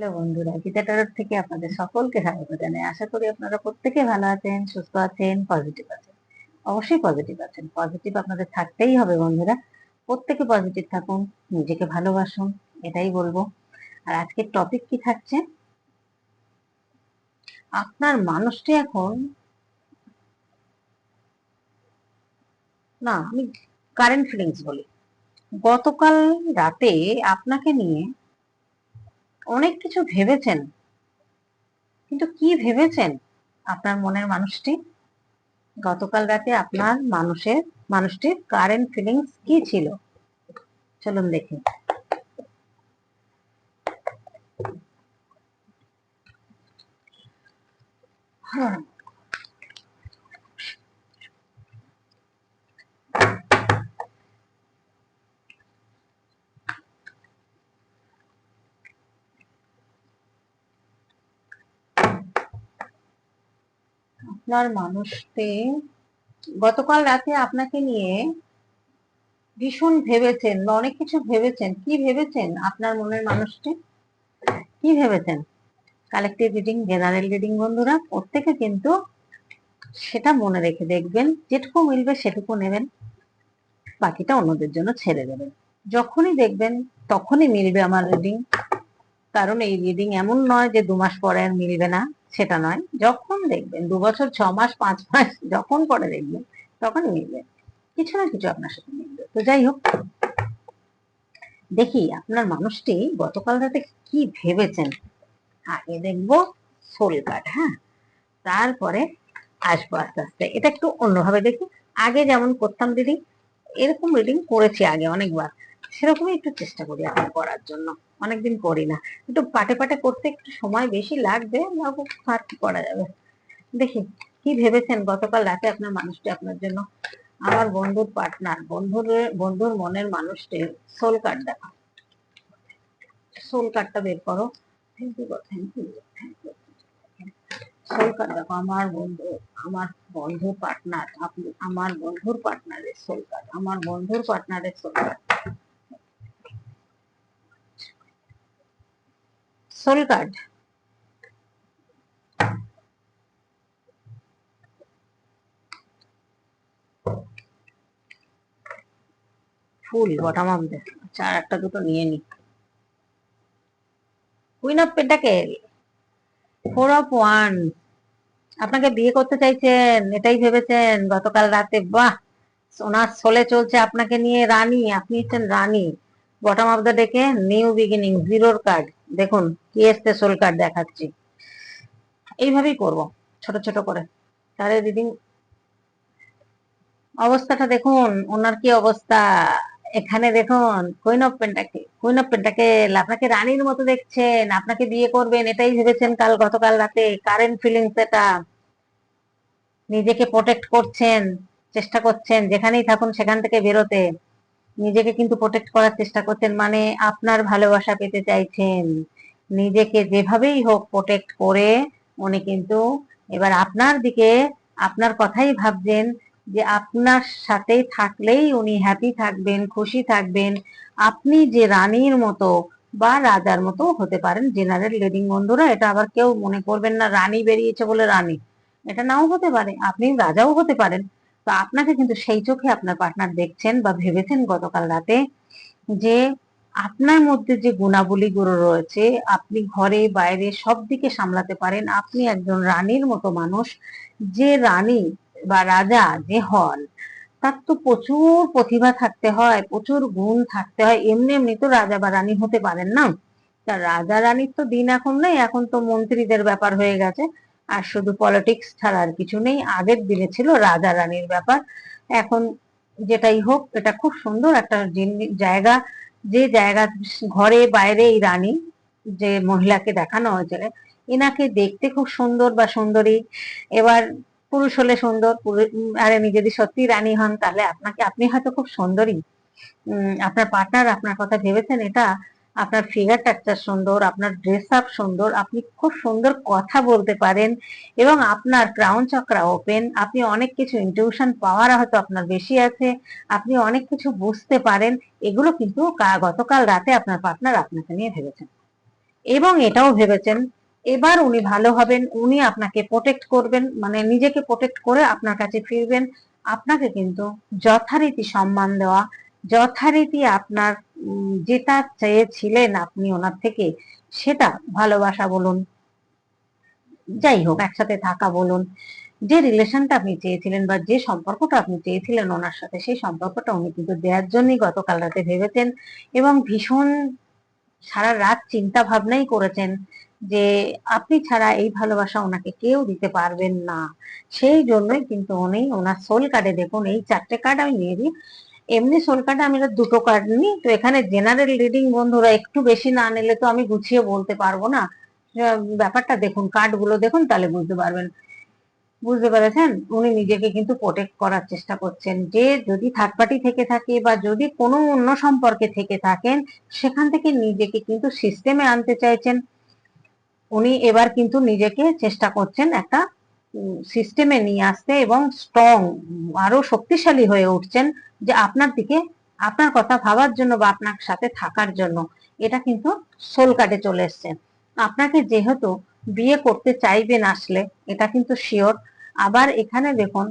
Hello বন্ধুরা, গীতা টারোর থেকে আপনাদের সকলকে স্বাগত জানাই। আশা করি আপনারা প্রত্যেকে ভালো আছেন, সুস্থ আছেন পজিটিভ আছেন। অবশ্যই পজিটিভ আছেন। পজিটিভ আপনাদের থাকতেই হবে বন্ধুরা। প্রত্যেকে পজিটিভ থাকুন, নিজেকে ভালোবাসুন, এটাই বলব। আর আজকের টপিক কি থাকছে? আপনার মানুষটি এখন না, আমি কারেন্ট ফিলিংস বলি। গতকাল রাতে আপনাকে নিয়ে অনেক কিছু ভেবেছেন। কিন্তু কি ভেবেছেন আপনার মনের মানুষটি? গতকাল রাতে আপনার মানুষের, মানুষটির কারেন্ট ফিলিংস কি ছিল? চলুন দেখি। হ্যাঁ আপনার মানুষটি গতকাল রাতে আপনাকে নিয়ে ভীষণ ভেবেছেন অনেক কিছু ভেবেছেন। কি ভেবেছেন আপনার মনের মানুষটি? কি ভেবেছেন? কালেক্টিভ রিডিং জেনারেল রিডিং বন্ধুরা, প্রত্যেকে কিন্তু সেটা মনে রেখে দেখবেন, যেটুকু মিলবে সেটুকু নেবেন, বাকিটা অন্যদের জন্য ছেড়ে দেবেন। যখনই দেখবেন তখনই মিলবে আমার রিডিং কারণ এই রিডিং এমন নয় যে দু মাস পরে আর মিলবে না। সেটা নয়, যখন দেখবেন, দু বছর, ছ মাস, পাঁচ মাস যখন পরে দেখবেন, তখন মিলবে কিছু না কিছু আপনার সাথে মিলবে। তো যাই হোক, দেখি আপনার মানুষটি গতকাল রাতে কি ভেবেছেন? আগে দেখব সোল কার্ড হ্যাঁ? তারপরে আসব আস্তে আস্তে। এটা একটু অন্যভাবে দেখি। আগে যেমন করতাম দিদি এরকম রিডিং করেছি আগে অনেকবার। সেরকমই একটু চেষ্টা করি এখন করার জন্য। অনেকদিন করি না। একটু পাটে পাটে করতে একটু সময় বেশি লাগবে আর কি করা যাবে। দেখি, কি ভেবেছেন? গতকাল রাতে আপনার মানুষটি আপনার জন্য। আমার বন্ধুর পার্টনার বন্ধুর বন্ধুর মনের মানুষটি সোল কার্ড দেখা সোল কার্ডটা বের করো। Thank you thank you soul card দেখো, আমার বন্ধু, আমার বন্ধুর পার্টনার আপনি, আমার বন্ধুর পার্টনারের সোল কার্ড আমার বন্ধুর পার্টনারের সোল কার্ড সোল কার্ড ফুল বটাম অফ দে আচ্ছা আর একটা দুটো নিয়ে নি। Queen of pentacle four of one আপনাকে বিয়ে করতে চাইছেন, এটাই ভেবেছেন, গতকাল রাতে। বাহ! ওনার সোলে চলছে আপনাকে নিয়ে রানী, আপনি হচ্ছেন রানী। Bottom of the deck new beginning জিরোর কার্ড দেখুন, কি এসছে সোল কার্ড দেখাচ্ছি। এইভাবেই করব, ছোট ছোট করে। তাহলে রিডিং অবস্থাটা দেখুন, ওনার কি অবস্থা? এখানে দেখুন queen of pentacle queen of pentacle আপনাকে রানীর মতো দেখছেন, আপনাকে বিয়ে করবেন, এটাই ভেবেছেন কাল, গতকাল রাতে কারেন্ট ফিলিংস এটা। নিজেকে প্রোটেক্ট করছেন, চেষ্টা করছেন, যেখানেই থাকুন সেখান থেকে বেরোতে। নিজেকে কিন্তু প্রোটেক্ট করার চেষ্টা করছেন মানে আপনার ভালোবাসা পেতে চাইছেন। নিজেকে যেভাবেই হোক প্রোটেক্ট করে উনি কিন্তু এবার আপনার দিকে আপনার কথাই ভাবছেন যে আপনার সাথে থাকলেই উনি হ্যাপি থাকবেন, খুশি থাকবেন। আপনি যে রানীর মতো বা রাজার মতো হতে পারেন জেনারেল লিডিং বন্ধুরা, এটা আবার কেউ মনে করবেন না, রানী বেরিয়েছে বলে রানী। এটা নাও হতে পারে, আপনি রাজাও হতে পারেন। তো আপনাকে কিন্তু সেই চোখে আপনার পার্টনার দেখছেন বা ভেবেছেন গতকাল রাতে যে আপনার মধ্যে যে গুণাবলীগুলো রয়েছে, আপনি ঘরে, বাইরে সব দিকে সামলাতে পারেন। আপনি একজন রানীর মতো মানুষ, যে রানী বা রাজা যে হন, তার তো প্রচুর প্রতিভা থাকতে হয়, প্রচুর গুণ থাকতে হয়। এমনি এমনি তো রাজা বা রানী হতে পারেন না। তা রাজা রানীর তো দিন এখন নেই, এখন তো মন্ত্রীদের ব্যাপার হয়ে গেছে। আর শুধু পলিটিক্স ছাড়া আর কিছু নেই। আগের দিনে ছিল রাজা রানীর ব্যাপার। এখন যেটাই হোক, এটা খুব সুন্দর একটা জায়গা। যে জায়গা ঘরে বাইরে এই রানী যে মহিলাকে দেখানো হয়েছিল এনাকে দেখতে খুব সুন্দর বা সুন্দরী। এবার পুরুষ হলে সুন্দর আর এমনি যদি সত্যি রানী হন, তাহলে আপনাকে, আপনি হয়তো খুব সুন্দরী। আপনার পার্টনার আপনার কথা ভেবেছেন, এটা আপনার ফিগার স্ট্রাকচার সুন্দর, আপনার ড্রেস আপ সুন্দর, আপনি খুব সুন্দর কথা বলতে পারেন এবং আপনার ক্রাউন চক্রা ওপেন আপনি অনেক কিছু ইনটিউশন পাওয়ার হয়তো আপনার বেশি আছে, আপনি অনেক কিছু বুঝতে পারেন, এগুলো কিন্তু গতকাল রাতে আপনার পার্টনার আপনাকে নিয়ে ভেবেছেন। এবং এটাও ভেবেছেন, এবার উনি ভালো হবেন, উনি আপনাকে প্রোটেক্ট করবেন মানে নিজেকে প্রোটেক্ট করে আপনার কাছে ফিরবেন, আপনাকে কিন্তু যথারীতি সম্মান দেওয়া যথারীতি আপনার যেটা চেয়েছিলেন আপনি ওনার থেকে, সেটা ভালোবাসা বলুন, যাই হোক, একসাথে থাকা বলুন, যে রিলেশনটা আপনি চেয়েছিলেন বা যে সম্পর্কটা আপনি চেয়েছিলেন ওনার সাথে, সেই সম্পর্কটা উনি কিন্তু দেওয়ার জন্যই গতকাল রাতে ভেবেছেন এবং ভীষণ সারা রাত চিন্তা ভাবনাই করেছেন যে আপনি ছাড়া এই ভালোবাসা ওনাকে কেউ দিতে পারবেন না। সেই জন্যই কিন্তু উনি ওনার সোল কার্ডে দেখুন, এই চারটে কার্ড আমি নিয়ে দিই এমনি সোল কার্ডে আমি দুটো কার্ড নিই তো এখানে জেনারেল রিডিং বন্ধুরা একটু বেশি না নিলে তো আমি গুছিয়ে বলতে পারব না। ব্যাপারটা দেখুন কার্ডগুলো দেখুন তাহলে বুঝতে পারবেন। বুঝতে পেরেছেন? উনি নিজেকে কিন্তু প্রোটেক্ট করার চেষ্টা করছেন যে যদি থার্ড পার্টি থেকে থাকে বা যদি কোনো অন্য সম্পর্কে থেকে থাকেন, সেখান থেকে নিজেকে কিন্তু সিস্টেমে আনতে চাইছেন। উনি এবার কিন্তু নিজেকে চেষ্টা করছেন একটা সিস্টেমে নিয়ে আসতে এবং স্ট্রং আরও শক্তিশালী হয়ে উঠছেন যে আপনার দিকে, আপনার কথা ভাবার জন্য বা আপনার সাথে থাকার জন্য। এটা কিন্তু সোল কার্ডে চলে এসছে। আপনাকে যেহেতু বিয়ে করতে চাইবেন আসলে, এটা কিন্তু শিওর আবার এখানে দেখুন,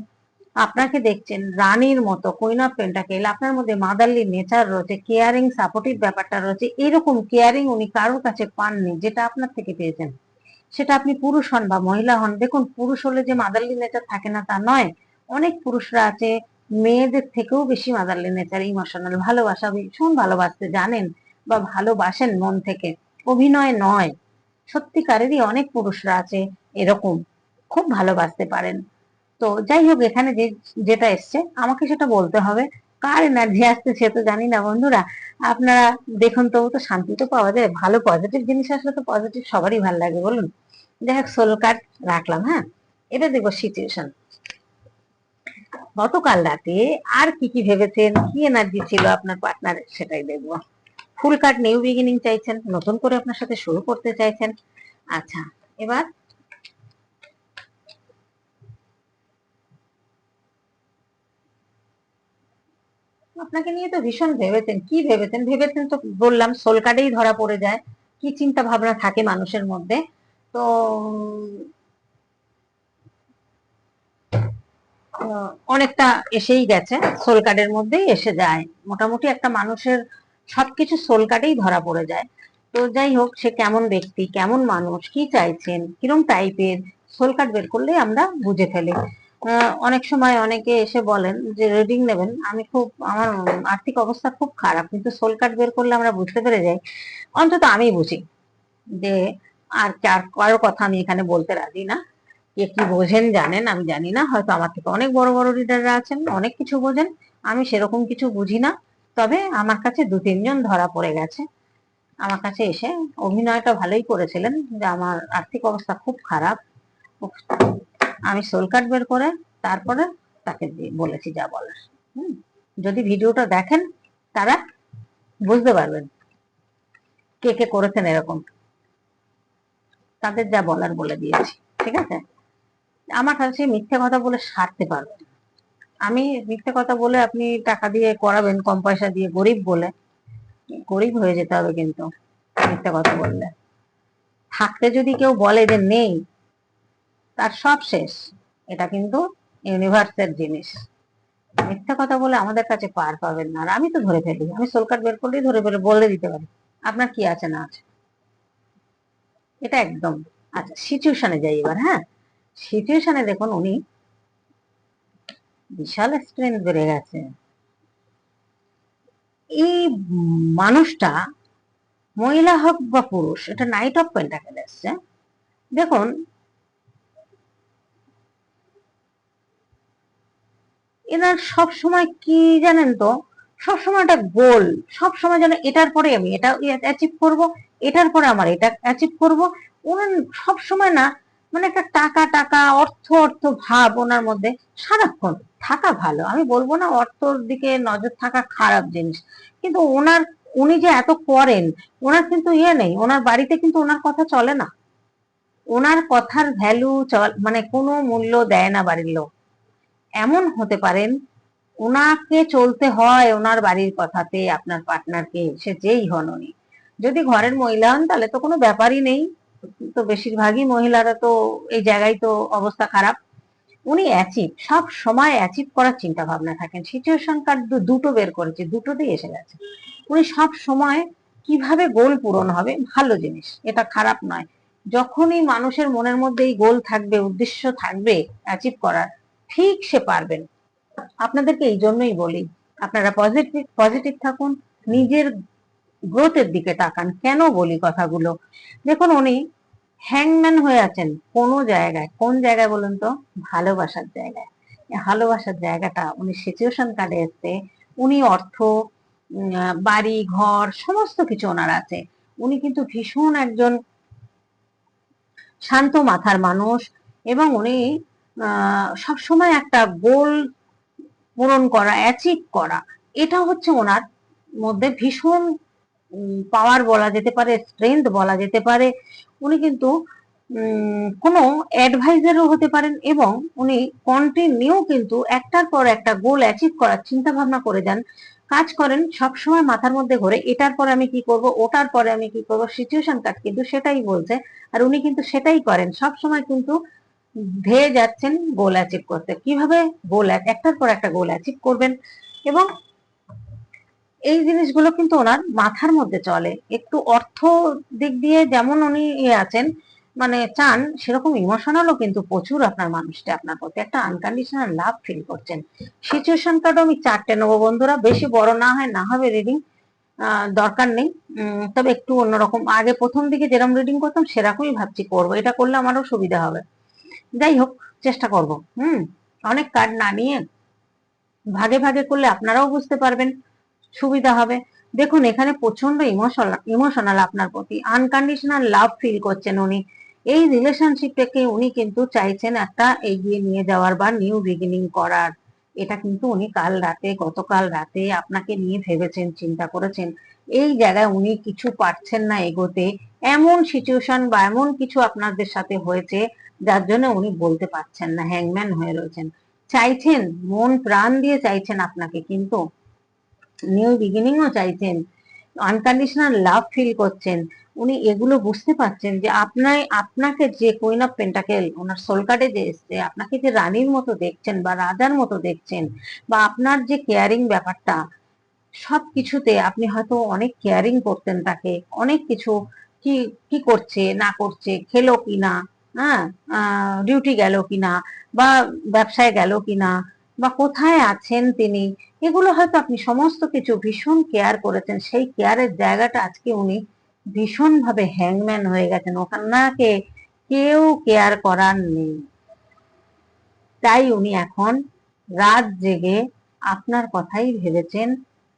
আপনাকে দেখছেন রানীর মতো কুইন অফ পেন্টাকেল আপনার মধ্যে মাদারলি নেচার রয়েছে কেয়ারিং সাপোর্টিভ ব্যাপারটা রয়েছে, এরকম কেয়ারিং উনি কারোর কাছে পাননি, যেটা আপনার থেকে পেয়েছেন। সেটা আপনি পুরুষ হন বা মহিলা হন, দেখুন পুরুষ হলে যে মাদারলি নেচার থাকে না তা নয়। অনেক পুরুষরা আছে, মেয়েদের থেকেও বেশি মাদারলি নেচার ইমোশনাল ভালোবাসা, ভীষণ ভালোবাসতে জানেন বা ভালোবাসেন মন থেকে। অভিনয় নয়, সত্যিকারেরই অনেক পুরুষরা আছে এরকম, খুব ভালোবাসতে পারেন। তো যাই হোক, এখানে যে যেটা এসছে, আমাকে সেটা বলতে হবে। কার এনার্জি আসছে সে তো জানি না বন্ধুরা। আপনারা দেখুন তবু তো শান্তি তো পাওয়া যায়। ভালো পজিটিভ জিনিস আসলে তো পজিটিভ সবারই ভালো লাগে বলুন। যাই হোক সোল কার্ড রাখলাম হ্যাঁ? এবার দেখব সিচুয়েশন গতকাল রাতে আর কি কি ভেবেছেন? কি এনার্জি ছিল আপনার পার্টনার সেটাই দেখব। ফুল কার্ড নিউ বিগিনিং চাইছেন, নতুন করে আপনার সাথে শুরু করতে চাইছেন। আচ্ছা এবার আপনাকে নিয়ে তো ভীষণ ভেবেছেন, কি ভেবেছেন? ভেবেছেন তো বললাম সোল কার্ডেই ধরা পড়ে যায়, কি চিন্তা ভাবনা থাকে মানুষের মধ্যে? তো অনেকটা এসেই গেছে সোল কার্ডের মধ্যেই এসে যায়। মোটামুটি একটা মানুষের সবকিছু সোল কার্ডেই ধরা পড়ে যায়। তো যাই হোক, সে কেমন ব্যক্তি, কেমন মানুষ, কি চাইছেন, কিরম টাইপের সোল কার্ড বের করলে আমরা বুঝে ফেলি। অনেক সময় অনেকে এসে বলেন যে রিডিং নেবেন। আমি খুব, আমার আর্থিক অবস্থা খুব খারাপ, কিন্তু সোল কার্ড বের করলে আমরা বুঝতে পেরে যাই। অন্তত আমি বুঝি যে, আর কার, কারও কথা আমি এখানে বলতে রাজি না। কে কি বোঝেন, জানেন, আমি জানি না। হয়তো আমার থেকে অনেক বড় বড় রিডাররা আছেন, অনেক কিছু বোঝেন। আমি সেরকম কিছু বুঝি না। তবে আমার কাছে দু, তিনজন ধরা পড়ে গেছে। আমার কাছে এসে অভিনয়টা ভালোই করেছিলেন, যে আমার আর্থিক অবস্থা খুব খারাপ। আমি সোল কার্ড বের করে তারপরে তাকে বলেছি যা বলার। হুম, যদি ভিডিওটা দেখেন তারা বুঝতে পারবেন কে কে করেছেন এরকম। তাদের যা বলার বলে দিয়েছি ঠিক আছে? আমার কাছে মিথ্যে কথা বলে সারতে পারবেন আমি মিথ্যে কথা বলে আপনি টাকা দিয়ে করাবেন কম পয়সা দিয়ে গরিব বলে। গরিব হয়ে যেতে হবে কিন্তু মিথ্যে কথা বললে। থাকতে যদি কেউ বলে যে নেই তার সব শেষ। এটা কিন্তু ইউনিভার্সের জিনিস। মিথ্যা কথা বলে আমাদের কাছে পার পাবেন না। আর আমি তো ধরে ফেলি, আমি সোল বের করলেই ধরে ফেলে, বলে দিতে পারি। আপনার কি আছে না আছে? এটা একদম। আচ্ছা সিচুয়েশনে যাই এবার হ্যাঁ? সিচুয়েশনে দেখুন উনি বিশাল স্ট্রেংথ বেড়ে গেছে। এই মানুষটা মহিলা হোক বা পুরুষ, এটা নাইট অফ পেন্টাকেল এসছে দেখুন এনার সব সময় কি জানেন তো? সব সময় একটা গোল। সব সময় যেন এটার পরে আমি, এটা অ্যাচিভ করব, এটার পরে আমার, এটা অ্যাচিভ করব। ওনার সব সময় না মানে একটা টাকা টাকা, অর্থ অর্থ ভাব ওনার মধ্যে সারাক্ষণ থাকা ভালো। আমি বলব না অর্থর দিকে নজর থাকা খারাপ জিনিস। কিন্তু ওনার, উনি যে এত করেন, ওনার কিন্তু ইয়ে নেই। ওনার বাড়িতে কিন্তু ওনার কথা চলে না। ওনার কথার ভ্যালু চল মানে কোনো মূল্য দেয় না বাড়ির লোক। এমন হতে পারেন ওনাকে চলতে হয় ওনার বাড়ির কথাতে, আপনার পার্টনারকে সে যেই হন উনি। যদি ঘরের মহিলা হন, তাহলে তো কোনো ব্যাপারই নেই। তো বেশিরভাগই মহিলারা তো এই জায়গায় তো অবস্থা খারাপ। উনি অ্যাচিভ সব সময় অ্যাচিভ করার চিন্তা ভাবনা থাকেন সিচুয়েশন কার্ড দুটো বের করেছে, দুটোতেই এসে গেছে। উনি সব সময় কীভাবে গোল পূরণ হবে, ভালো জিনিস, এটা খারাপ নয়। যখনই মানুষের মনের মধ্যে এই গোল থাকবে, উদ্দেশ্য থাকবে অ্যাচিভ করার ঠিক সে পারবেন আপনাদেরকে এই জন্যই বলি, আপনারা পজিটিভ পজিটিভ থাকুন, নিজের গ্রোথের দিকে তাকান। কেন বলি কথাগুলো? দেখুন, উনি হ্যাংম্যান হয়ে আছেন কোন জায়গায়। কোন জায়গায় বলুন তো? ভালোবাসার জায়গায়। ভালোবাসার জায়গাটা উনি সিচুয়েশন কার্ডে এসছে। উনি অর্থ বাড়ি, ঘর, সমস্ত কিছু ওনার আছে। উনি কিন্তু ভীষণ একজন শান্ত মাথার মানুষ এবং উনি সব সময় একটা গোল পূরণ করা অ্যাচিভ করা, এটা হচ্ছে ওনার মধ্যে ভীষণ পাওয়ার বলা যেতে পারে স্ট্রেংথ বলা যেতে পারে। উনি কিন্তু কোনো অ্যাডভাইজারও হতে পারেন এবং উনি কন্টিনিউ কিন্তু একটার পর একটা গোল অ্যাচিভ করার চিন্তা ভাবনা করে যান। কাজ করেন সব সময় মাথার মধ্যে ঘোরে, এটার পরে আমি কি করব, ওটার পরে আমি কি করব সিচুয়েশন কার্ড কিন্তু সেটাই বলছে। আর উনি কিন্তু সেটাই করেন। সব সময় কিন্তু ধেয়ে যাচ্ছেন গোল অ্যাচিভ করতে। কীভাবে? গোল একটার পর একটা গোল অ্যাচিভ করবেন এবং এই জিনিসগুলো কিন্তু ওনার মাথার মধ্যে চলে। একটু অর্থ দিক দিয়ে যেমন উনি ইয়ে আছেন মানে চান, সেরকম ইমোশনালও কিন্তু প্রচুর আপনার মানুষটা আপনার প্রতি একটা আনকন্ডিশনাল লাভ ফিল করছেন। সিচুয়েশন কার্ডও আমি চারটে নেব বন্ধুরা, বেশি বড় না হয়, না হবে রিডিং দরকার নেই। তবে একটু অন্যরকম। আগে প্রথম দিকে যেরকম রিডিং করতাম, সেরকমই ভাবছি করব। এটা করলে আমারও সুবিধা হবে। যাই হোক চেষ্টা করব, হুম? অনেক কার্ড না নিয়ে ভাগে ভাগে করলে আপনারাও বুঝতে পারবেন, সুবিধা হবে। দেখুন, এখানে প্রচণ্ড ইমোশনাল ইমোশনাল আপনার প্রতি আনকন্ডিশনাল লাভ ফিল করছেন উনি। এই রিলেশনশিপটাকে উনি কিন্তু চাইছেন একটা এগিয়ে নিয়ে যাওয়ার বা নিউ বিগিনিং করার। এটা কিন্তু উনি কাল রাতে, গতকাল রাতে আপনাকে নিয়ে ভেবেছেন, চিন্তা করেছেন। এই জায়গায় উনি কিছু পারছেন না এগোতে। এমন সিচুয়েশন বা এমন কিছু আপনাদের সাথে হয়েছে, যার জন্য উনি বলতে পারছেন না হ্যাংম্যান হয়ে রয়েছেন। চাইছেন, মন প্রাণ দিয়ে চাইছেন আপনাকে, কিন্তু নিউ বিগিনিংও চাইছেন আনকন্ডিশনাল লাভ ফিল করছেন। উনি এগুলো বুঝতে পারছেন যে আপনার আপনাকে যে কুইন অফ পেন্টাকেল ওনার সোল কার্ডে যে এসছে, আপনাকে যে রানীর মতো দেখছেন বা রাজার মতো দেখছেন, বা আপনার যে কেয়ারিং ব্যাপারটা সব কিছুতে আপনি হয়তো অনেক কেয়ারিং করতেন তাকে, অনেক কিছু কি কি করছে, না করছে, খেলো কিনা হ্যাঁ? ডিউটি গেল কিনা বা ব্যবসায় গেল কিনা বা কোথায় আছেন তিনি, এগুলো হয়তো আপনি সমস্ত কিছু ভীষণ কেয়ার করেছেন। সেই কেয়ারের জায়গাটা আজকে উনি ভীষণ ভাবে হ্যাংম্যান হয়ে গেছেন। ওখানকে কেউ কেয়ার করার নেই। তাই উনি এখন রাত জেগে আপনার কথাই ভেবেছেন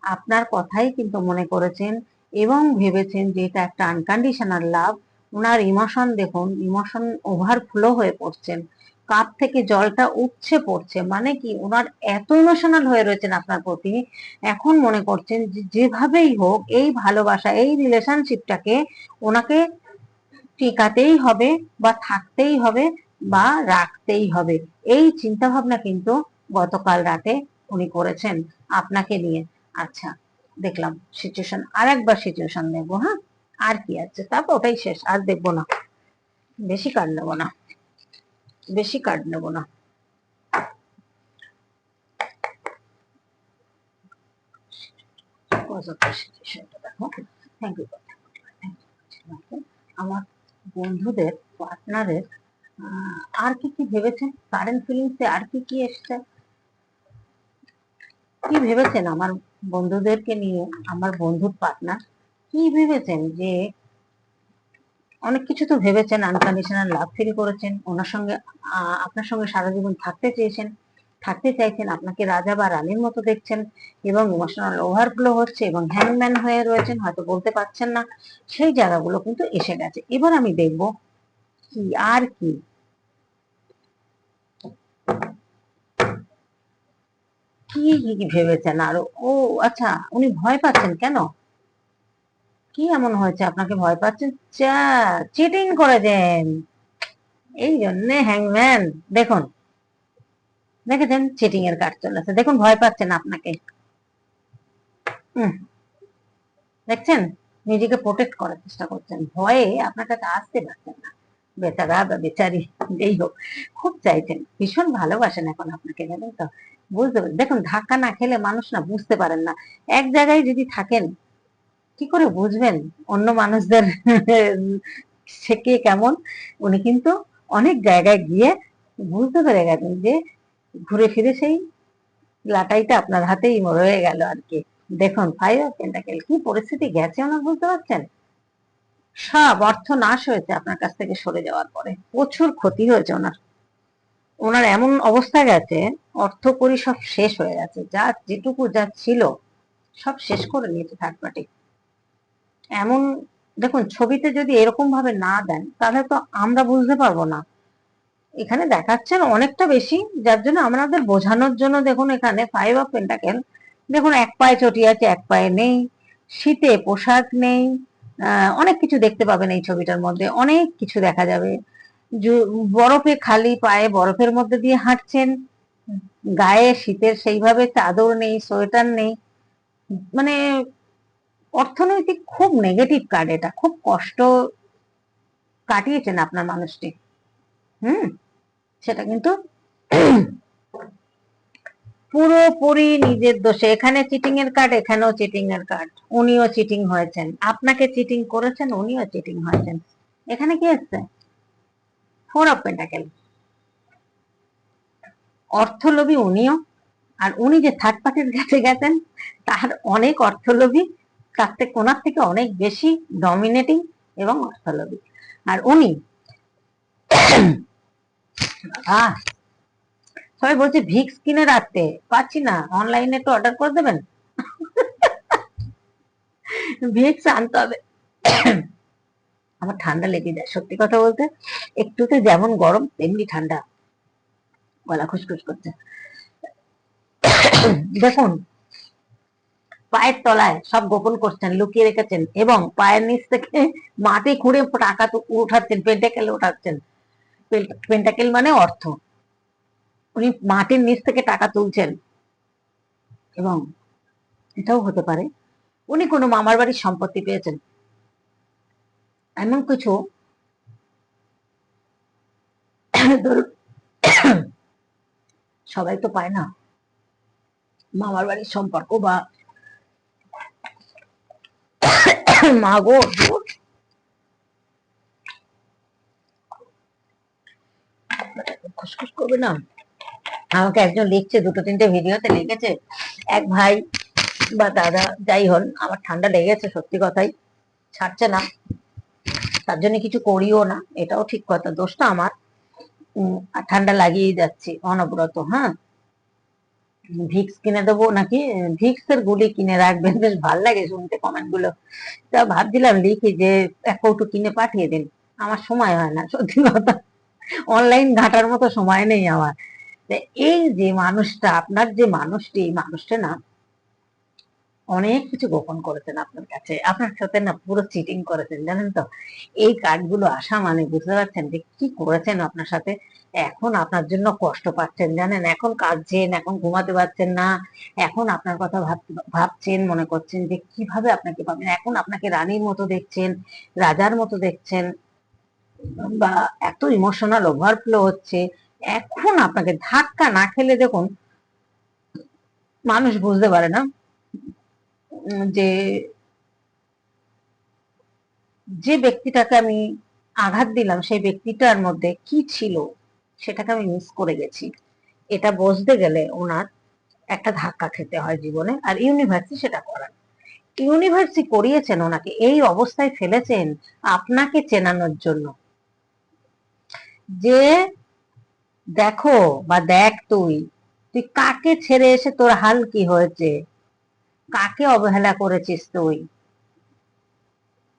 আপনার কথাই কিন্তু মনে করেছেন এবং ভেবেছেন যে এটা একটা আনকন্ডিশনাল লাভ ওনার ইমোশন দেখুন ইমোশন ওভারফ্লো হয়ে পড়ছেন কাপ থেকে জলটা উঠছে পড়ছে। মানে কি? ওনার এত ইমোশনাল হয়ে রয়েছেন আপনার প্রতি। এখন মনে করছেন যে যেভাবেই হোক, এই ভালোবাসা, এই রিলেশনশিপটাকে ওনাকে টিকাতেই হবে বা থাকতেই হবে বা রাখতেই হবে। এই চিন্তা ভাবনা কিন্তু গতকাল রাতে উনি করেছেন আপনাকে নিয়ে। আচ্ছা দেখলাম সিচুয়েশন আর একবার সিচুয়েশন দেখব হ্যাঁ? আর কি আছে? তারপর ওটাই শেষ, আর দেখব না। বেশি কার্ড নেব না। বেশি কার্ড নেব না। আমার বন্ধুদের পার্টনারের আর কি কি ভেবেছেন কারেন্ট ফিলিংসে আর কি কি এসছে? কি ভেবেছেন আমার বন্ধুদেরকে নিয়ে আমার বন্ধুর পার্টনার কি ভেবেছেন যে অনেক কিছু তো ভেবেছেন আনকন্ডিশনাল লাভ ফিল করেছেন, ওনার সঙ্গে আপনার সঙ্গে সারা জীবন থাকতে চেয়েছেন, থাকতে চাইছেন, আপনাকে রাজা বা রানীর মতো দেখছেন এবং ইমোশনাল ওভারফ্লো হচ্ছে এবং হ্যাংম্যান হয়ে রয়েছেন, হয়তো বলতে পারছেন না, সেই জায়গাগুলো কিন্তু এসে গেছে। এবার আমি দেখব কি আর কি কি ভেবেছেন? আরও ও আচ্ছা উনি ভয় পাচ্ছেন কেন? কি এমন হয়েছে? আপনাকে ভয় পাচ্ছেন? চা চিটিং করেছেন। এই জন্যে হ্যাংম্যান দেখুন, দেখেছেন? চিটিং এর কাজ চলেছে দেখুন, ভয় পাচ্ছেন আপনাকে। দেখছেন? নিজেকে প্রোটেক্ট করার চেষ্টা করছেন। ভয়ে আপনার কাছে আসতে পারছেন না। বেচারা বা বেচারি, যেই হোক, খুব চাইছেন। ভীষণ ভালোবাসেন এখন আপনাকে, জানেন তো? বুঝতে পারেন দেখুন, ধাক্কা না খেলে মানুষ না বুঝতে পারেন না। এক জায়গায় যদি থাকেন, কি করে বুঝবেন অন্য মানুষদের সে কে কেমন? উনি কিন্তু অনেক জায়গায় গিয়ে বুঝতে পেরে গেছেন যে ঘুরে ফিরে সেই লাটাইটা আপনার হাতেই রয়ে গেল আর কি। দেখুন ফাইভ অফ পেন্টাকেল কি পরিস্থিতি গেছে ওনার, বুঝতে পারছেন? সব অর্থ নাশ হয়েছে আপনার কাছ থেকে সরে যাওয়ার পরে। প্রচুর ক্ষতি হয়েছে ওনার। ওনার এমন অবস্থা গেছে অর্থ করি সব শেষ হয়ে গেছে। যা যেটুকু যা ছিল, সব শেষ করে নিয়েছে থার্ড পার্টি এমন, দেখুন, ছবিতে যদি এরকম ভাবে না দেন, তাহলে তো আমরা বুঝতে পারব না। এখানে দেখাচ্ছেন অনেকটা বেশি, যার জন্য আমাদের বোঝানোর জন্য দেখুন এখানে ফাইভ অফ পেন্টাকেল দেখুন, এক পায়ে চটি আছে, এক পায়ে নেই, শীতে পোশাক নেই অনেক কিছু দেখতে পাবেন এই ছবিটার মধ্যে, অনেক কিছু দেখা যাবে। বরফে খালি পায়ে বরফের মধ্যে দিয়ে হাঁটছেন। গায়ে শীতের সেইভাবে চাদর নেই, সোয়েটার নেই। মানে অর্থনৈতিক খুব নেগেটিভ কার্ড এটা। খুব কষ্ট কাটিয়েছেন আপনার মানুষটি। হুম? সেটা কিন্তু পুরোপুরি নিজের দোষে। এখানে চিটিং এর কার্ড এখানেও চিটিং এর কার্ড উনিও চিটিং হয়েছেন। আপনাকে চিটিং করেছেন, উনিও চিটিং হয়েছেন। এখানে কি হচ্ছে? ফোর অফ পেন্টাকেল অর্থলোভী উনিও, আর উনি যে থার্ড পার্টির কাছে গেছেন, তার অনেক অর্থলোভী, তার থেকে ওনার থেকে অনেক বেশি ডমিনেটিং এবং অর্থলোভী। আর উনি আহ, সবাই বলছে ভিক্স কিনে রাখতে। পাচ্ছি না অনলাইনে একটু অর্ডার করে দেবেন? ভিক্স আনতে হবে। আমার ঠান্ডা লেগে যায়। সত্যি কথা বলতে, একটুতে যেমন গরম, তেমনি ঠান্ডা। গলা খুসখুস করছে। দেখুন, পায়ের তলায় সব গোপন করছেন লুকিয়ে রেখেছেন এবং পায়ের নিচ থেকে মাটি খুঁড়ে টাকা উঠাচ্ছেন পেন্টাকেল উঠাচ্ছেন। পেন্টাকেল মানে অর্থ। উনি মাটির নিচ থেকে টাকা তুলছেন। এবং এটাও হতে পারে। উনি কোনো মামার বাড়ির সম্পত্তি পেয়েছেন। কিছু ধরুন সবাই তো পায় না মামার বাড়ির সম্পর্ক বা মা গো। খুসখুস করবে না আমাকে একজন লিখছে দুটো তিনটে ভিডিওতে লিখেছে এক ভাই বা দাদা যাই হন আমার ঠান্ডা লেগেছে সত্যি কথাই ছাড়ছে না তার জন্য কিছু করিও না, এটাও ঠিক কথা, দোষটা আমার। ঠান্ডা লাগিয়েই যাচ্ছি অনবরত হ্যাঁ? ভিক্স কিনে দেবো নাকি? ভিক্স এর গুলি কিনে রাখবেন, বেশ ভালো লাগে শুনতে কমেন্টগুলো তা ভাবছিলাম লিখি যে এক কৌটু কিনে পাঠিয়ে দিন, আমার সময় হয় না, সত্যি কথা। অনলাইন ঘাটার মতো সময় নেই আমার। এই যে মানুষটা, আপনার যে মানুষটি, এই মানুষটা না অনেক কিছু গোপন করেছেন আপনার কাছে। আপনার সাথে না পুরো চিটিং করেছেন, জানেন তো? এই কার্ডগুলো আসা মানে বুঝতে পারছেন যে কি করেছেন আপনার সাথে? এখন আপনার জন্য কষ্ট পাচ্ছেন, জানেন? এখন কাঁদছেন, এখন ঘুমাতে পারছেন না। এখন আপনার কথা ভাব- ভাবছেন, মনে করছেন যে কীভাবে আপনাকে পাবেন? এখন আপনাকে রানীর মতো দেখছেন, রাজার মতো দেখছেন। বা এত ইমোশনাল ওভারফ্লো হচ্ছে। এখন আপনাকে ধাক্কা না খেলে দেখুন মানুষ বুঝতে পারে না যে যে ব্যক্তিটাকে আমি আঘাত দিলাম, সেই ব্যক্তিটার মধ্যে কি ছিল, সেটাকে আমি মিস করে গেছি। এটা বুঝতে গেলে ওনার একটা ধাক্কা খেতে হয় জীবনে, আর ইউনিভার্সিটি সেটা করান ইউনিভার্সিটি করিয়েছেন ওনাকে, এই অবস্থায় ফেলেছেন আপনাকে চেনানোর জন্য। যে, দেখো বা দেখ তুই তুই কাকে ছেড়ে এসে তোর হাল কি হয়েছে? কাকে অবহেলা করেছিস তুই?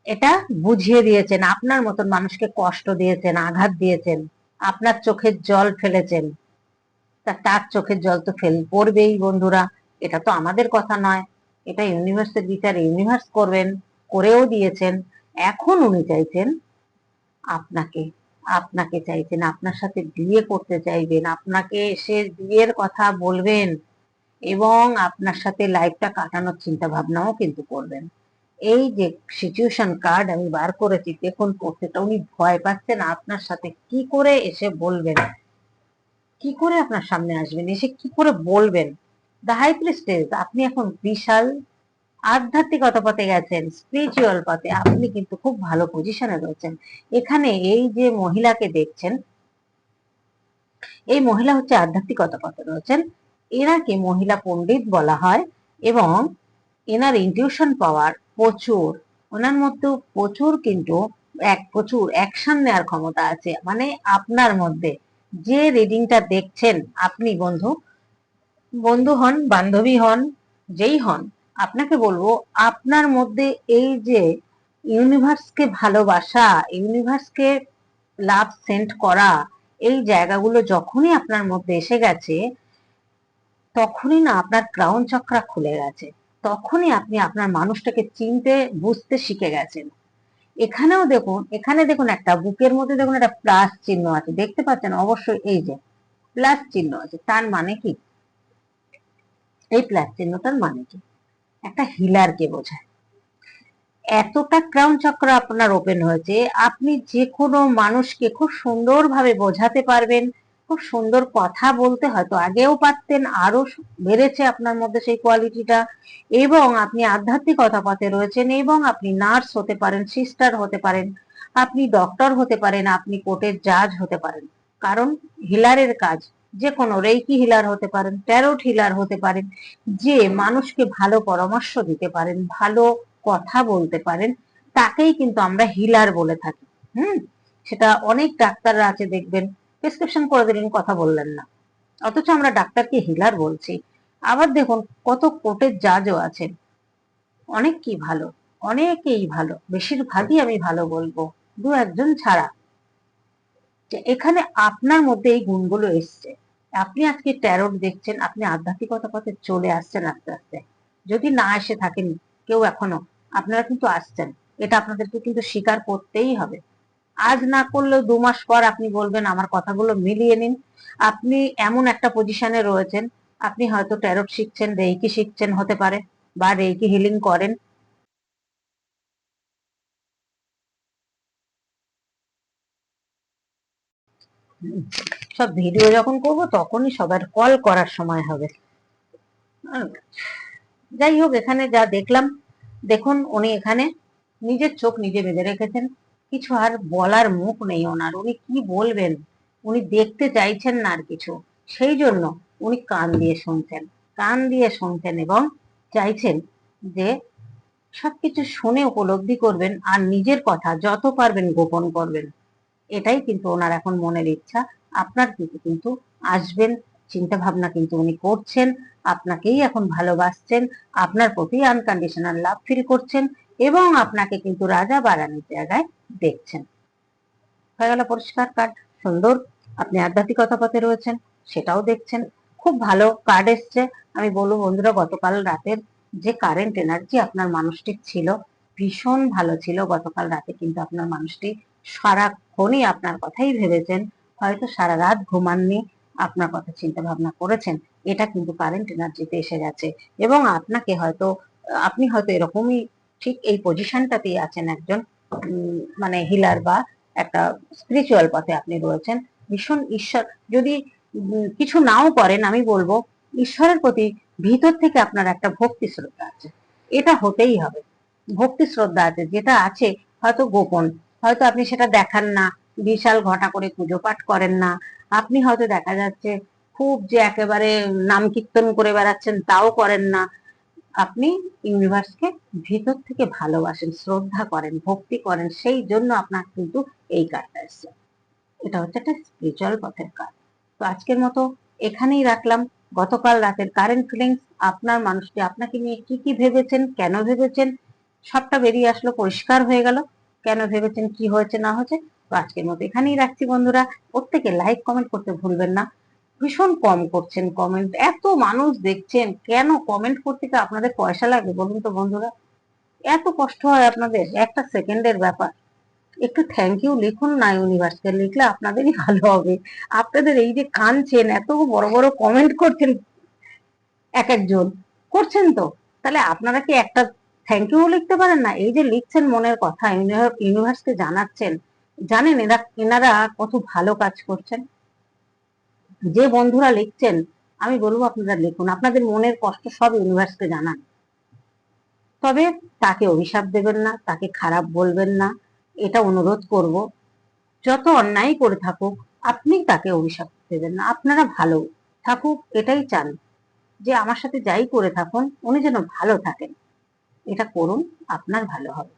এটা বুঝিয়ে দিয়েছেন, আপনার মতন মানুষকে কষ্ট দিয়েছেন, আঘাত দিয়েছেন, আপনার চোখের জল ফেলেছেন। তা তার চোখের জল তো ফেল, পড়বেই বন্ধুরা, এটা তো আমাদের কথা নয়। এটা ইউনিভার্সের বিচার, ইউনিভার্স করবেন, করেও দিয়েছেন, এখন উনি চাইছেন আপনাকে আপনাকে চাইছেন, আপনার সাথে বিয়ে করতে চাইবেন, আপনাকে এসে বিয়ের কথা বলবেন। এবং আপনার সাথে লাইফটা কাটানোর চিন্তা ভাবনাও কিন্তু করবেন। এই যে সিচুয়েশন কার্ড আমি বার করেছি, দেখুন প্রত্যেকটা, উনি ভয় পাচ্ছেন আপনার সাথে কি করে এসে বলবেন? কি করে আপনার সামনে আসবেন? এসে কি করে বলবেন? দ্য হাই প্রিস্টেস আপনি এখন বিশাল আধ্যাত্মিকতা পথে গেছেন স্পিরিচুয়াল পথে, আপনি কিন্তু খুব ভালো পজিশনে রয়েছেন। এখানে এই যে মহিলাকে দেখছেন, এই মহিলা হচ্ছে আধ্যাত্মিকতা পথে রয়েছেন। এনাকে মহিলা পণ্ডিত বলা হয় এবং এনার ইনটিউশন পাওয়ার প্রচুর। ওনার মধ্যেও প্রচুর কিন্তু এক, প্রচুর অ্যাকশন নেওয়ার ক্ষমতা আছে। মানে আপনার মধ্যে যে রিডিংটা দেখছেন আপনি বন্ধু বন্ধু হন, বান্ধবী হন, যেই হন, আপনাকে বলব আপনার মধ্যে এই যে ইউনিভার্সকে ভালোবাসা ইউনিভার্সকে লাভ সেন্ড করা, এই জায়গাগুলো যখনই আপনার মধ্যে এসে গেছে তখনই না আপনার ক্রাউন চক্রা খুলে গেছে। তখনই আপনি আপনার মানুষটাকে চিনতে, বুঝতে শিখে গেছেন। এখানেও দেখুন, এখানে দেখুন একটা বুকের মধ্যে দেখুন একটা প্লাস চিহ্ন আছে। দেখতে পাচ্ছেন অবশ্যই এই যে প্লাস চিহ্ন আছে। তার মানে কি? এই প্লাস চিহ্নটার মানে কি? একটা হিলারকে বোঝায়। এতটা ক্রাউন চক্র আপনার ওপেন হয়েছে, আপনি যে কোনো মানুষকে খুব সুন্দরভাবে বোঝাতে পারবেন। খুব সুন্দর কথা বলতে হয়তো আগেও পারতেন আরও বেড়েছে আপনার মধ্যে সেই কোয়ালিটিটা এবং আপনি আধ্যাত্মিকতা পথে রয়েছেন এবং আপনি নার্স হতে পারেন সিস্টার হতে পারেন, আপনি ডক্টর হতে পারেন, আপনি কোর্টের জাজ হতে পারেন। কারণ হিলারের কাজ যে কোনো রেইকি হিলার হতে পারেন ট্যারোট হিলার হতে পারেন, যে মানুষকে ভালো পরামর্শ দিতে পারেন, ভালো কথা বলতে পারেন, তাকেই কিন্তু আমরা হিলার বলে থাকি। হুম? সেটা অনেক ডাক্তাররা আছে দেখবেন প্রেসক্রিপশন করে দিলেন, কথা বললেন না। অথচ আমরা ডাক্তারকে হিলার বলছি। আবার দেখুন, কত কোর্টের জাজও আছেন। অনেক কি ভালো, অনেকেই ভালো। বেশিরভাগই আমি ভালো বলব। দু একজন ছাড়া। এখানে আপনার মধ্যে এই গুণগুলো এসছে। আপনি আজকে ট্যারোট দেখছেন, আপনি আধ্যাত্মিকতা পথে চলে আসছেন আস্তে আস্তে। যদি না এসে থাকেন কেউ এখনও, আপনারা কিন্তু আসছেন। এটা আপনাদেরকে কিন্তু স্বীকার করতেই হবে। আজ না করলেও দু মাস পর আপনি বলবেন আমার কথাগুলো মিলিয়ে নিন। আপনি এমন একটা পজিশনে রয়েছেন, আপনি হয়তো ট্যারট শিখছেন রেইকি শিখছেন, হতে পারে, বা রেইকি হিলিং করেন। সব ভিডিও যখন করব তখনই সবার কল করার সময় হবে। যাই হোক, এখানে যা দেখলাম, দেখুন উনি এখানে নিজের চোখ নিজে বেঁধে রেখেছেন। কিছু আর বলার মুখ নেই ওনার। উনি কি বলবেন? উনি দেখতে চাইছেন না আর কিছু। সেই জন্য উনি কান দিয়ে শুনছেন কান দিয়ে শুনছেন এবং চাইছেন যে সবকিছু শুনে উপলব্ধি করবেন আর নিজের কথা যত পারবেন গোপন করবেন। এটাই কিন্তু ওনার এখন মনের ইচ্ছা। আপনার দিকে কিন্তু আসবেন চিন্তা ভাবনা কিন্তু উনি করছেন, আপনাকেই এখন ভালোবাসছেন, আপনার প্রতি আনকন্ডিশনাল লাভ ফিল করছেন এবং আপনাকে কিন্তু রাজা বাড়ানোর জায়গায় দেখছেন। হয়ে গেল পরিষ্কার কার্ড সুন্দর। আপনি আধ্যাত্মিকতা পথে রয়েছেন, সেটাও দেখছেন। খুব ভালো কার্ড এসছে। আমি বলব বন্ধুরা, গতকাল রাতের যে কারেন্ট এনার্জি আপনার মানুষটির ছিল, ভীষণ ভালো ছিল। গতকাল রাতে কিন্তু আপনার মানুষটি সারাক্ষণই আপনার কথাই ভেবেছেন। হয়তো সারা রাত ঘুমাননি, আপনার কথা চিন্তা ভাবনা করেছেন। এটা কিন্তু কারেন্ট এনার্জিতে এসে গেছে। এবং আপনাকে হয়তো, আপনি হয়তো এরকমই ঠিক এই পজিশনটাতেই আছেন একজন মানে হিলার বা একটা স্পিরিচুয়াল পথে আপনি রয়েছেন। ভীষণ ঈশ্বর, যদি কিছু নাও করেন, আমি বলব, ঈশ্বরের প্রতি ভিতর থেকে আপনার একটা ভক্তি শ্রদ্ধা আছে। এটা হতেই হবে। ভক্তি শ্রদ্ধা আছে, যেটা আছে হয়তো গোপন। হয়তো আপনি সেটা দেখান না, বিশাল ঘটা করে পুজো পাঠ করেন না। আপনি হয়তো দেখা যাচ্ছে, খুব যে একেবারে নাম কীর্তন করে বেড়াচ্ছেন, তাও করেন না। আপনি ইউনিভার্সকে ভিতর থেকে ভালোবাসেন, শ্রদ্ধা করেন, ভক্তি করেন, সেই জন্য আপনার কিন্তু এই কার্ডটা এসছে। এটা হচ্ছে একটা স্পিরিচুয়াল পথের কাজ তো আজকের মতো এখানেই রাখলাম। গতকাল রাতের কারেন্ট ফিলিংস আপনার মানুষটি আপনাকে নিয়ে কি কি ভেবেছেন, কেন ভেবেছেন, সবটা বেরিয়ে আসলো, পরিষ্কার হয়ে গেল। কেন ভেবেছেন, কি হয়েছে, না হয়েছে, তো আজকের মতো এখানেই রাখছি বন্ধুরা। প্রত্যেকে লাইক কমেন্ট করতে ভুলবেন না। ভীষণ কম করছেন কমেন্ট এত মানুষ দেখছেন, কেন কমেন্ট করতে কি আপনাদের পয়সা লাগে বলুন তো বন্ধুরা? এত কষ্ট হয় আপনাদের, একটা সেকেন্ডের ব্যাপার। একটু থ্যাংক ইউ লিখুন না ইউনিভার্সকে লিখলে আপনাদেরই ভালো হবে। আপনাদের এই যে কানছেন এত বড় বড় কমেন্ট করছেন এক একজন, করছেন তো? তাহলে আপনারা কি একটা থ্যাংক ইউ লিখতে পারেন না? এই যে লিখছেন মনের কথা ইউনিভার্সকে জানাচ্ছেন, জানেন এরা, এনারা কত ভালো কাজ করছেন। যে বন্ধুরা লিখছেন, আমি বলব আপনারা লিখুন। আপনাদের মনের কষ্ট সব ইউনিভার্সকে জানান। তবে তাকে অভিশাপ দেবেন না, তাকে খারাপ বলবেন না, এটা অনুরোধ করব। যত অন্যায় করে থাকুক, আপনি তাকে অভিশাপ দেবেন না। আপনারা ভালো থাকুক, এটাই চান। যে আমার সাথে যাই করে থাকুন, উনি যেন ভালো থাকেন। এটা করুন, আপনার ভালো হবে।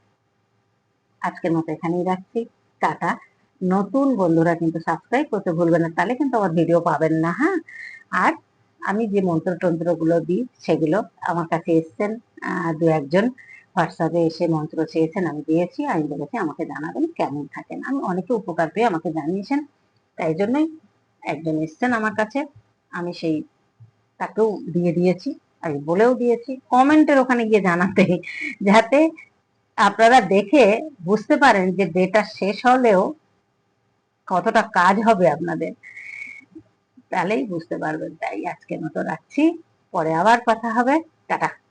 আজকের মতো এখানেই রাখছি। টাটা। নতুন বন্ধুরা কিন্তু সাবস্ক্রাইব করতে ভুলবেন না, তাহলে কিন্তু আমার ভিডিও পাবেন না হ্যাঁ? আর আমি যে মন্ত্র টন্ত্রগুলো দিই, সেগুলো আমার কাছে এসছেন দু একজন হোয়াটসঅ্যাপে এসে মন্ত্র চেয়েছেন, আমি দিয়েছি, আমি বলেছি আমাকে জানাবেন কেমন থাকেন। আমি অনেকে উপকার পেয়ে আমাকে জানিয়েছেন, তাই জন্যই একজন এসছেন আমার কাছে, আমি সেই তাকেও দিয়ে দিয়েছি, আমি বলেও দিয়েছি, কমেন্টের ওখানে গিয়ে জানাতে, যাতে আপনারা দেখে বুঝতে পারেন যে ডেটা শেষ হলেও কতটা কাজ হবে আপনাদের? তাহলেই বুঝতে পারবেন। তাই আজকের মতো রাখছি। পরে আবার কথা হবে। টাটা।